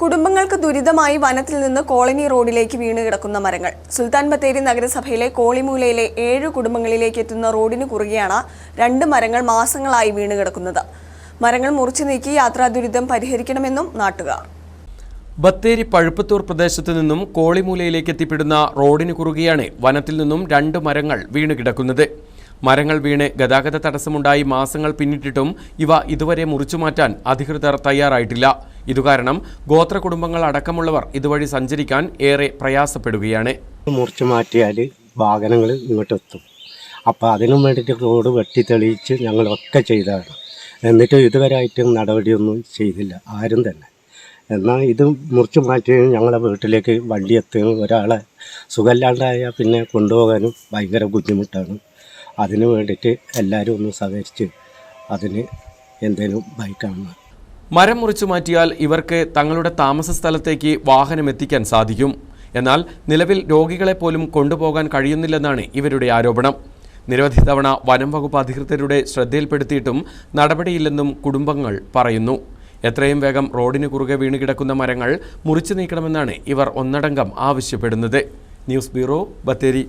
കുടുംബങ്ങൾക്ക് ദുരിതമായി വനത്തിൽ നിന്ന് കോളനി റോഡിലേക്ക് വീണ് കിടക്കുന്ന മരങ്ങൾ. സുൽത്താൻ ബത്തേരി നഗരസഭയിലെ കോളിമൂലയിലെ ഏഴ് കുടുംബങ്ങളിലേക്ക് എത്തുന്ന റോഡിന് കുറുകെയാണ് രണ്ട് മരങ്ങൾ മാസങ്ങളായി വീണ് കിടക്കുന്നത്. മരങ്ങൾ മുറിച്ചു നീക്കി യാത്രാ ദുരിതം പരിഹരിക്കണമെന്നും നാട്ടുകാർ. ബത്തേരി പഴുപ്പത്തൂർ പ്രദേശത്തു നിന്നും കോളിമൂലയിലേക്ക് എത്തിപ്പെടുന്ന റോഡിന് കുറുകെയാണ് വനത്തിൽ നിന്നും രണ്ട് മരങ്ങൾ വീണ് കിടക്കുന്നത്. മരങ്ങൾ വീണ് ഗതാഗത തടസ്സമുണ്ടായി മാസങ്ങൾ പിന്നിട്ടിട്ടും ഇവ ഇതുവരെ മുറിച്ചു മാറ്റാൻ അധികൃതർ തയ്യാറായിട്ടില്ല. ഇതുകാരണം ഗോത്ര കുടുംബങ്ങൾ അടക്കമുള്ളവർ ഇതുവഴി സഞ്ചരിക്കാൻ ഏറെ പ്രയാസപ്പെടുകയാണ്. മുറിച്ചു മാറ്റിയാൽ വാഹനങ്ങൾ ഇങ്ങോട്ടെത്തും അപ്പോൾ അതിനും വേണ്ടിയിട്ട് റോഡ് വെട്ടി തെളിയിച്ച് ഞങ്ങളൊക്കെ ചെയ്തതാണ്. എന്നിട്ട് ഇതുവരെയായിട്ടും നടപടിയൊന്നും ചെയ്തില്ല. ആരും തന്നെ. എന്നാൽ ഇത് മുറിച്ചു മാറ്റി ഞങ്ങളുടെ വീട്ടിലേക്ക് വണ്ടി എത്തുകയും ഒരാളെ സുഖമില്ലാണ്ടായാൽ പിന്നെ കൊണ്ടുപോകാനും ഭയങ്കര ബുദ്ധിമുട്ടാണ്. അതിനു വേണ്ടിയിട്ട് എല്ലാവരും ഒന്ന് സഹകരിച്ച് അതിന് എന്തെങ്കിലും ബൈക്കാണ് മരം മുറിച്ചു മാറ്റിയാൽ ഇവർക്ക് തങ്ങളുടെ താമസ സ്ഥലത്തേക്ക് വാഹനം എത്തിക്കാൻ സാധിക്കും. എന്നാൽ നിലവിൽ രോഗികളെ പോലും കൊണ്ടുപോകാൻ കഴിയുന്നില്ലെന്നാണ് ഇവരുടെ ആരോപണം. നിരവധി തവണ വനം വകുപ്പ് അധികൃതരുടെ ശ്രദ്ധയിൽപ്പെടുത്തിയിട്ടും നടപടിയില്ലെന്നും കുടുംബങ്ങൾ പറയുന്നു. എത്രയും വേഗം റോഡിന് കുറുകെ വീണ് കിടക്കുന്ന മരങ്ങൾ മുറിച്ചു നീക്കണമെന്നാണ് ഇവർ ഒന്നടങ്കം ആവശ്യപ്പെടുന്നത്. News bureau Bathery.